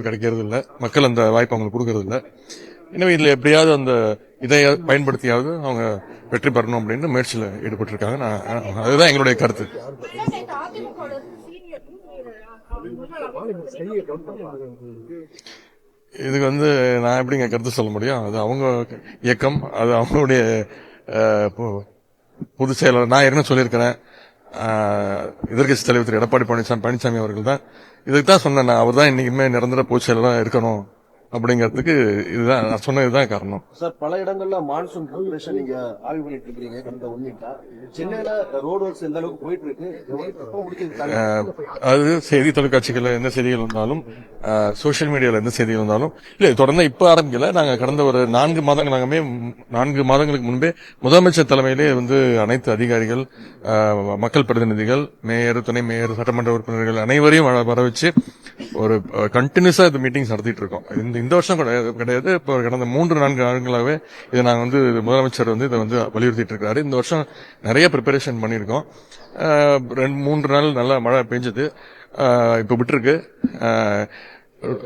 கிடைக்கிறது இல்லை மக்கள் அந்த வாய்ப்பு அவங்களுக்கு கொடுக்கறது இல்லை எனவே இதில் எப்படியாவது அந்த இதை பயன்படுத்தியாவது அவங்க வெற்றி பெறணும் அப்படின்னு முயற்சியில் ஈடுபட்டிருக்காங்க. நான் அதுதான் எங்களுடைய கருத்து. இதுக்கு வந்து நான் எப்படிங்க கருத்து சொல்ல முடியும்? அது அவங்க இயக்கம் அது அவங்களுடைய பொதுச் செயலாளர் நான் ஏற்கனவே சொல்லியிருக்கிறேன். அஹ், தலைவர் திரு எடப்பாடி பழனிசாமி பழனிசாமி அவர்கள் தான். இதுக்கு தான் சொன்னேன் அவர் தான் இன்னைக்குமே நிரந்தர பொதுச் செயலராக இருக்கணும். அப்படிங்கிறதுக்கு இதுதான் நான் சொன்ன இதுதான் காரணம். சார் பல இடங்கள்ல மான்சூன் ப்ரிப்பரேஷன் நீங்க ஆய்வு பண்ணிட்டு இருக்கீங்க கடந்த சென்னையில ரோடு ஒர்க்ஸ் எந்த அளவுக்கு போயிட்டு இருக்கு? அது செய்தி தொலைக்காட்சிகள்ல எந்த செய்திகள் வந்தாலும் சோஷியல் மீடியால எந்த செய்திகள் வந்தாலும் இல்ல தொடர்ந்து இப்ப ஆரம்பிக்கல. நாங்க கடந்த ஒரு நான்கு மாதங்களாகவே நான்கு மாதங்களுக்கு முன்பே முதலமைச்சர் தலைமையிலே வந்து அனைத்து அதிகாரிகள் மக்கள் பிரதிநிதிகள் மேயர் துணை மேயர் சட்டமன்ற உறுப்பினர்கள் அனைவரையும் வர- வர வச்சு ஒரு கண்டினியூஸா இது மீட்டிங்ஸ் நடத்திட்டு இருக்கோம் இந்த இந்த வருஷம் கிடையாது கிடையாது. இப்போ கடந்த மூன்று நான்கு ஆண்டுகளாகவே இதை நாங்கள் வந்து முதலமைச்சர் வந்து இதை வந்து வலியுறுத்திட்டு இருக்காரு இந்த வருஷம் நிறைய ப்ரிப்பரேஷன் பண்ணியிருக்கோம். ரெண்டு மூன்று நாள் நல்லா மழை பெஞ்சது. இப்போ விட்டுருக்கு.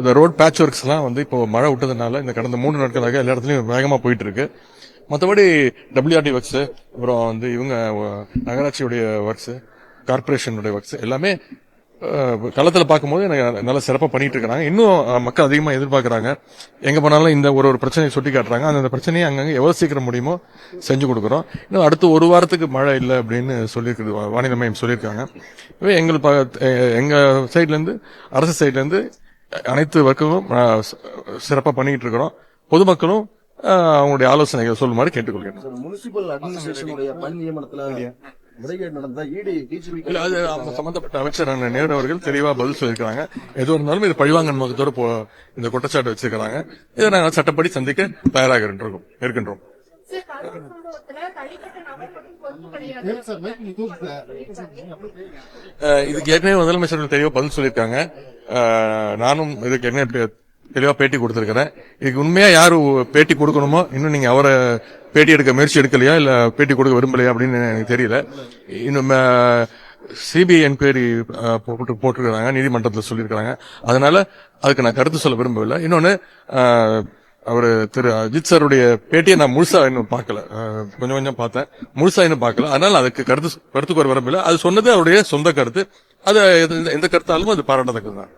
இந்த ரோட் பேட்ச் ஒர்க்ஸ்லாம் வந்து இப்போ மழை விட்டதுனால இந்த கடந்த மூன்று நாட்களாக எல்லா இடத்துலையும் வேகமாக போயிட்டு இருக்கு மற்றபடி டபிள்யூஆர்டி ஒர்க்ஸ் அப்புறம் வந்து இவங்க நகராட்சியுடைய ஒர்க்ஸ் கார்பரேஷனுடைய ஒர்க்ஸ் எல்லாமே களத்தில் பார்க்கும்போது எனக்கு நல்லா சிறப்பாக பண்ணிட்டு இருக்கிறாங்க இன்னும் மக்கள் அதிகமாக எதிர்பார்க்குறாங்க. எங்கே போனாலும் இந்த ஒரு ஒரு பிரச்சனையை சுட்டி காட்டுறாங்க. அந்த பிரச்சனையை அங்கங்கே எவ்வளோ சீக்கிரம் முடியுமோ செஞ்சு கொடுக்குறோம். இன்னும் அடுத்து ஒரு வாரத்துக்கு மழை இல்லை அப்படின்னு சொல்லியிருக்கு வானிலை மையம் சொல்லியிருக்காங்க. இப்போ எங்கள் ப- எங்கள் சைட்லேருந்து அரசு சைட்லேருந்து அனைத்து வர்க்கமும் சிறப்பாக பண்ணிக்கிட்டு இருக்கிறோம் பொதுமக்களும் அவங்களுடைய ஆலோசனைகள் சொல்லுமாறு கேட்டுக்கொள்கிறேன். முறைகேடு நடந்த E இடி டிஜிபி இல்ல அது சம்பந்தப்பட்ட அமைச்சர் அண்ணன் நேரு அவர்கள் தெளிவா பதில் சொல்லியிருக்காங்க எதுவும் இருந்தாலும் இது பழிவாங்கன் முகத்தோட இந்த குற்றச்சாட்டு வச்சிருக்காங்க இதை நாங்கள் சட்டப்படி சந்திக்க தயாராக இருக்கின்றோம். இருக்கின்றோம் இதுக்கு ஏற்கனவே முதலமைச்சர் தெளிவா பதில் சொல்லியிருக்காங்க. நானும் இதுக்கு ஏற்கனவே தெளிவா பேட்டி கொடுத்திருக்கிறேன். இதுக்கு உண்மையா யாரு பேட்டி கொடுக்கணுமோ இன்னும் நீங்க அவரை பேட்டி எடுக்க முயற்சி எடுக்கலையா இல்ல பேட்டி கொடுக்க விரும்பலையா அப்படின்னு எனக்கு தெரியல. இன்னும் சிபிஐ என்கொயரி போட்டு போட்டிருக்கிறாங்க நீதிமன்றத்தில் சொல்லியிருக்கிறாங்க. அதனால அதுக்கு நான் கருத்து சொல்ல விரும்பவில்லை. இன்னொன்னு அவர் திரு அஜித் சாருடைய பேட்டியை நான் முழுசா இன்னும் பார்க்கல. கொஞ்சம் கொஞ்சம் பார்த்தேன். முழுசா இன்னும் பார்க்கல. அதனால அதுக்கு கருத்து கருத்துக்கு ஒரு விரும்பல அது சொன்னது அவருடைய சொந்த கருத்து. அது எந்த கருத்தாலும் அது பாராட்டத்தக்கது தான்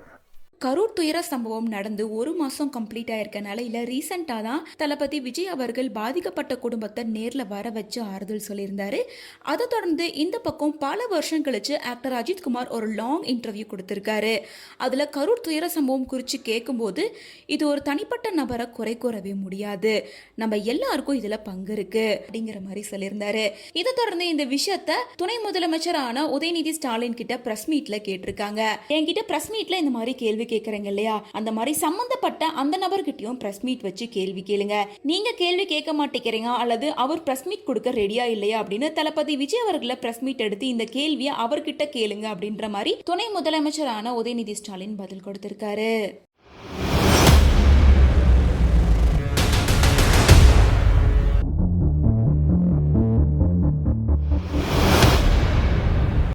கரூர் துயர சம்பவம் நடந்து ஒரு மாசம் கம்ப்ளீட் ஆயிருக்க நிலையில ரீசெண்டா தான் தளபதி விஜய் அவர்கள் பாதிக்கப்பட்ட குடும்பத்தை நேர்ல வர வச்சு ஆறுதல் சொல்லியிருந்தாரு. அதை தொடர்ந்து இந்த பக்கம் பல வருஷம் கழிச்சு ஆக்டர் அஜித் குமார் ஒரு லாங் இன்டர்வியூ கொடுத்திருக்காரு. அதுல கரூர் துயர சம்பவம் குறித்து கேட்கும்போது இது ஒரு தனிப்பட்ட நபரை குறை கூறவே முடியாது. நம்ம எல்லாருக்கும் இதுல பங்கு இருக்கு அப்படிங்கிற மாதிரி சொல்லியிருந்தாரு. இதை தொடர்ந்து இந்த விஷயத்த துணை முதலமைச்சரான உதயநிதி ஸ்டாலின் கிட்ட பிரஸ் மீட்ல கேட்டிருக்காங்க. என்கிட்ட பிரஸ் மீட்ல இந்த மாதிரி கேள்வி கேட்கறீங்க இல்லையா? அந்த மாதிரி சம்பந்தப்பட்ட அந்த நபர்கிட்டயும் பிரஸ் மீட் வச்சு கேள்வி கேளுங்க. நீங்க கேள்வி கேட்க மாட்டேங்கிறீங்க அல்லது அவர் பிரஸ் மீட் கொடுக்க ரெடியா இல்லையா அப்படின்னு தளபதி விஜய் அவர்களை பிரஸ் மீட் எடுத்து இந்த கேள்வியை அவர்கிட்ட கேளுங்க அப்படின்ற மாதிரி துணை முதலமைச்சரான உதயநிதி ஸ்டாலின் பதில் கொடுத்திருக்காரு.